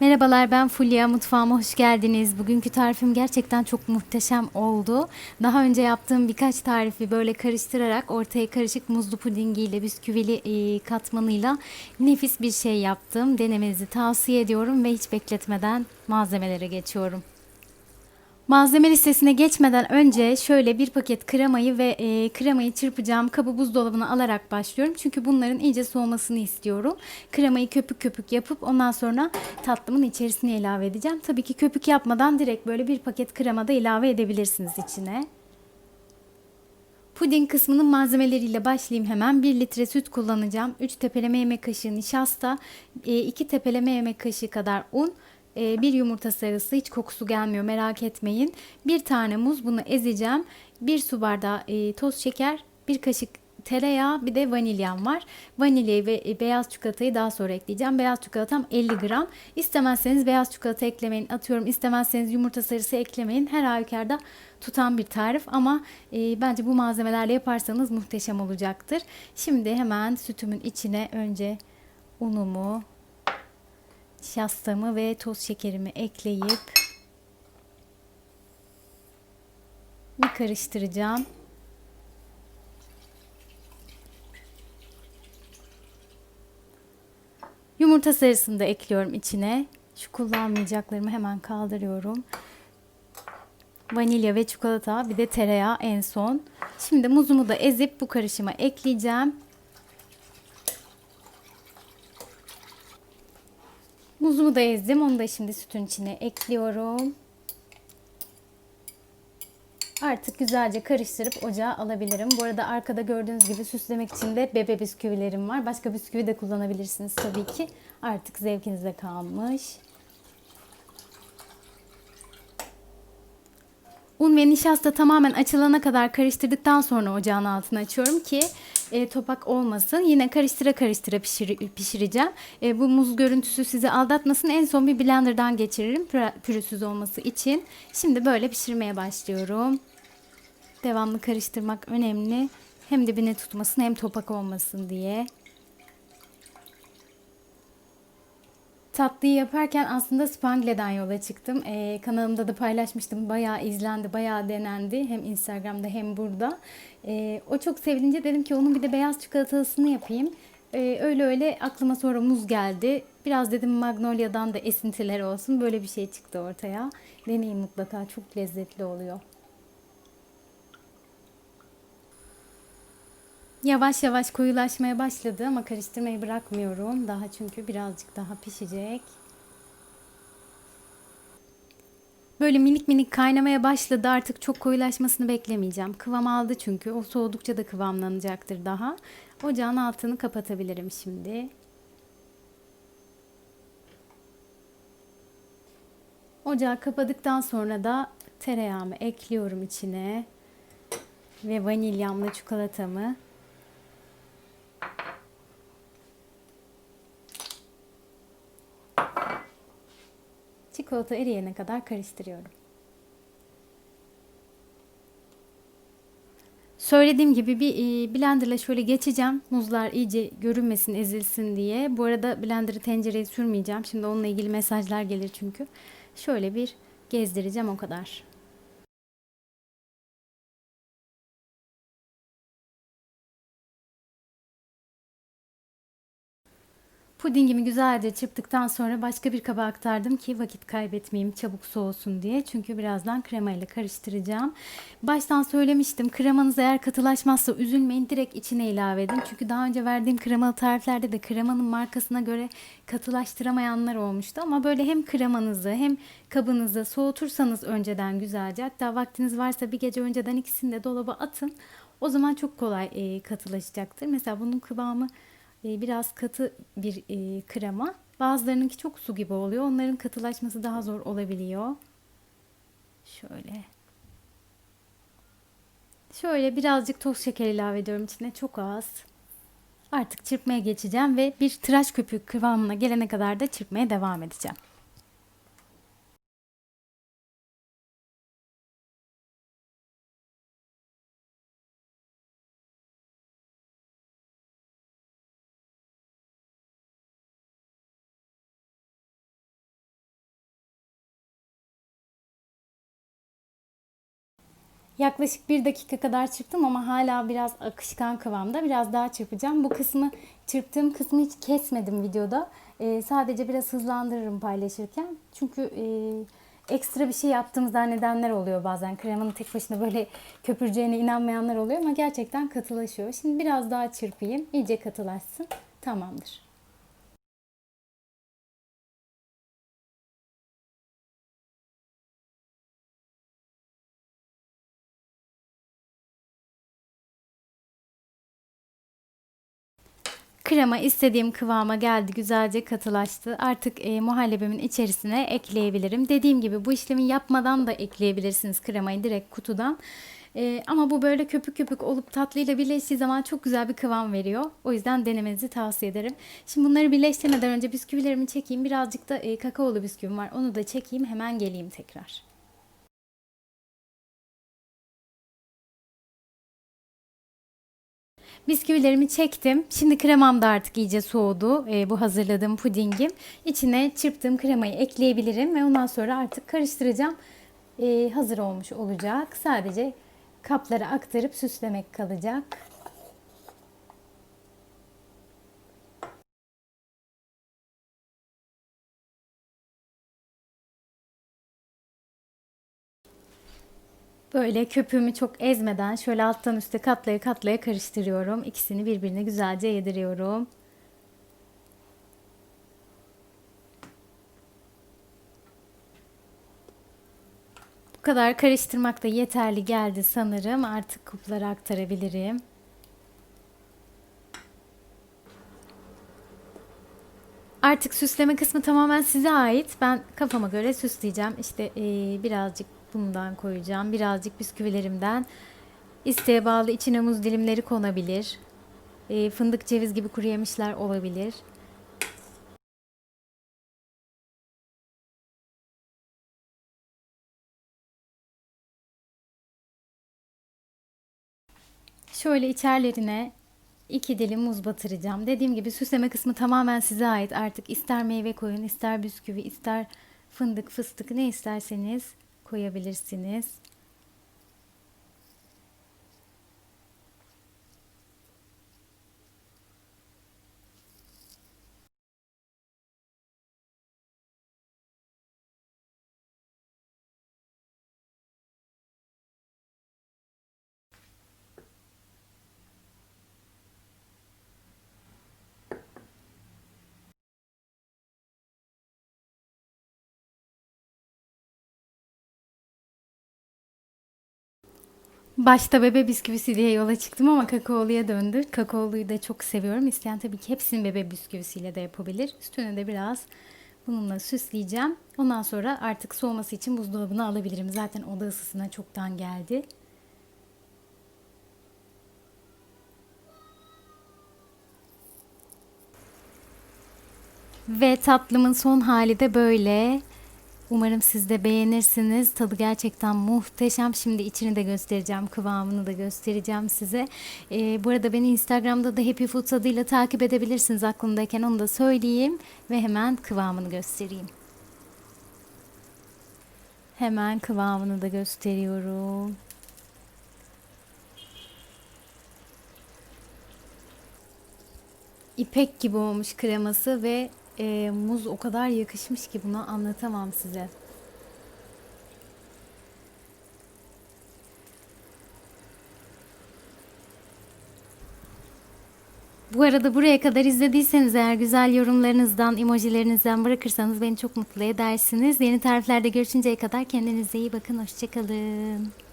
Merhabalar ben Fulya mutfağıma hoş geldiniz. Bugünkü tarifim gerçekten çok muhteşem oldu. Daha önce yaptığım birkaç tarifi böyle karıştırarak ortaya karışık muzlu pudingiyle bisküvili e, katmanıyla nefis bir şey yaptım. Denemenizi tavsiye ediyorum ve hiç bekletmeden malzemelere geçiyorum. Malzeme listesine geçmeden önce şöyle bir paket kremayı ve e, kremayı çırpacağım kabı buzdolabına alarak başlıyorum. Çünkü bunların iyice soğumasını istiyorum. Kremayı köpük köpük yapıp ondan sonra tatlımın içerisine ilave edeceğim. Tabii ki köpük yapmadan direkt böyle bir paket krema da ilave edebilirsiniz içine. Puding kısmının malzemeleriyle başlayayım hemen. 1 litre süt kullanacağım. 3 tepeleme yemek kaşığı nişasta, 2 tepeleme yemek kaşığı kadar un, e, bir yumurta sarısı hiç kokusu gelmiyor merak etmeyin. Bir tane muz bunu ezeceğim. Bir su bardağı e, toz şeker, bir kaşık tereyağı bir de vanilyam var. Vanilyayı ve e, beyaz çikolatayı daha sonra ekleyeceğim. Beyaz çikolatam 50 gram. İstemezseniz beyaz çikolata eklemeyin. Atıyorum istemezseniz yumurta sarısı eklemeyin. Her halükarda tutan bir tarif ama e, bence bu malzemelerle yaparsanız muhteşem olacaktır. Şimdi hemen sütümün içine önce unumu, nişastamı ve toz şekerimi ekleyip bir karıştıracağım. Yumurta sarısını da ekliyorum içine. Şu kullanmayacaklarımı hemen kaldırıyorum. Vanilya ve çikolata bir de tereyağı en son. Şimdi muzumu da ezip bu karışıma ekleyeceğim. Muzumu da ezdim. Onu da şimdi sütün içine ekliyorum. Artık güzelce karıştırıp ocağa alabilirim. Bu arada arkada gördüğünüz gibi süslemek için de bebe bisküvilerim var. Başka bisküvi de kullanabilirsiniz tabii ki. Artık zevkinize kalmış. Un ve nişasta tamamen açılana kadar karıştırdıktan sonra ocağın altını açıyorum ki e, topak olmasın. Yine karıştıra karıştıra pişir, pişireceğim. E, bu muz görüntüsü sizi aldatmasın. En son bir blenderdan geçiririm pürüzsüz olması için. Şimdi böyle pişirmeye başlıyorum. Devamlı karıştırmak önemli. Hem dibine tutmasın hem topak olmasın diye. Tatlıyı yaparken aslında Spangle'den yola çıktım. Ee, kanalımda da paylaşmıştım. Bayağı izlendi, bayağı denendi. Hem Instagram'da hem burada. Ee, o çok sevilince dedim ki onun bir de beyaz çikolatasını yapayım. Ee, öyle öyle aklıma sonra muz geldi. Biraz dedim Magnolia'dan da esintiler olsun. Böyle bir şey çıktı ortaya. Deneyin mutlaka. Çok lezzetli oluyor. Yavaş yavaş koyulaşmaya başladı ama karıştırmayı bırakmıyorum. Daha çünkü birazcık daha pişecek. Böyle minik minik kaynamaya başladı. Artık çok koyulaşmasını beklemeyeceğim. Kıvam aldı çünkü. O soğudukça da kıvamlanacaktır daha. Ocağın altını kapatabilirim şimdi. Ocağı kapadıktan sonra da tereyağımı ekliyorum içine. Ve vanilyamla çikolatamı. Çikolata eriyene kadar karıştırıyorum. Söylediğim gibi bir e, blenderla şöyle geçeceğim. Muzlar iyice görünmesin, ezilsin diye. Bu arada blenderı tencereye sürmeyeceğim. Şimdi onunla ilgili mesajlar gelir çünkü. Şöyle bir gezdireceğim o kadar. Pudingimi güzelce çırptıktan sonra başka bir kaba aktardım ki vakit kaybetmeyeyim, çabuk soğusun diye. Çünkü birazdan krema ile karıştıracağım. Baştan söylemiştim kremanız eğer katılaşmazsa üzülmeyin direkt içine ilave edin. Çünkü daha önce verdiğim kremalı tariflerde de kremanın markasına göre katılaştıramayanlar olmuştu. Ama böyle hem kremanızı hem kabınızı soğutursanız önceden güzelce hatta vaktiniz varsa bir gece önceden ikisini de dolaba atın. O zaman çok kolay katılaşacaktır. Mesela bunun kıvamı e, biraz katı bir e, krema. Bazılarınınki çok su gibi oluyor. Onların katılaşması daha zor olabiliyor. Şöyle. Şöyle birazcık toz şeker ilave ediyorum içine. Çok az. Artık çırpmaya geçeceğim ve bir tıraş köpüğü kıvamına gelene kadar da çırpmaya devam edeceğim. Yaklaşık bir dakika kadar çırptım ama hala biraz akışkan kıvamda. Biraz daha çırpacağım. Bu kısmı çırptığım kısmı hiç kesmedim videoda. Ee, sadece biraz hızlandırırım paylaşırken. Çünkü e, ekstra bir şey yaptığım zannedenler oluyor bazen. Kremanın tek başına böyle köpüreceğine inanmayanlar oluyor ama gerçekten katılaşıyor. Şimdi biraz daha çırpayım. iyice katılaşsın. Tamamdır. Krema istediğim kıvama geldi, güzelce katılaştı. Artık e, muhallebimin içerisine ekleyebilirim. Dediğim gibi bu işlemi yapmadan da ekleyebilirsiniz kremayı direkt kutudan. E, ama bu böyle köpük köpük olup tatlıyla birleştiği zaman çok güzel bir kıvam veriyor. O yüzden denemenizi tavsiye ederim. Şimdi bunları birleştirmeden önce bisküvilerimi çekeyim. Birazcık da e, kakaolu bisküvim var. Onu da çekeyim. Hemen geleyim tekrar. Bisküvilerimi çektim. Şimdi kremam da artık iyice soğudu. E, bu hazırladığım pudingim. İçine çırptığım kremayı ekleyebilirim ve ondan sonra artık karıştıracağım. E, hazır olmuş olacak. Sadece kaplara aktarıp süslemek kalacak. Böyle köpüğümü çok ezmeden şöyle alttan üste katlaya katlaya karıştırıyorum. İkisini birbirine güzelce yediriyorum. Bu kadar karıştırmak da yeterli geldi sanırım. Artık kuplara aktarabilirim. Artık süsleme kısmı tamamen size ait. Ben kafama göre süsleyeceğim. İşte ee, birazcık bundan koyacağım. Birazcık bisküvilerimden. İsteğe bağlı içine muz dilimleri konabilir. E, fındık ceviz gibi kuru yemişler olabilir. Şöyle içerlerine iki dilim muz batıracağım. Dediğim gibi süsleme kısmı tamamen size ait. Artık ister meyve koyun, ister bisküvi, ister fındık, fıstık ne isterseniz koyabilirsiniz. Başta bebe bisküvisi diye yola çıktım ama kakaoluya döndü. Kakaoluyu da çok seviyorum. İsteyen tabii ki hepsini bebe bisküvisiyle de yapabilir. Üstüne de biraz bununla süsleyeceğim. Ondan sonra artık soğuması için buzdolabına alabilirim. Zaten oda ısısına çoktan geldi. Ve tatlımın son hali de böyle. Umarım siz de beğenirsiniz. Tadı gerçekten muhteşem. Şimdi içini de göstereceğim. Kıvamını da göstereceğim size. Ee, bu arada beni Instagram'da da Happy Food adıyla takip edebilirsiniz. Aklımdayken onu da söyleyeyim. Ve hemen kıvamını göstereyim. Hemen kıvamını da gösteriyorum. İpek gibi olmuş kreması ve e, muz o kadar yakışmış ki bunu anlatamam size. Bu arada buraya kadar izlediyseniz eğer güzel yorumlarınızdan, emojilerinizden bırakırsanız beni çok mutlu edersiniz. Yeni tariflerde görüşünceye kadar kendinize iyi bakın. Hoşçakalın.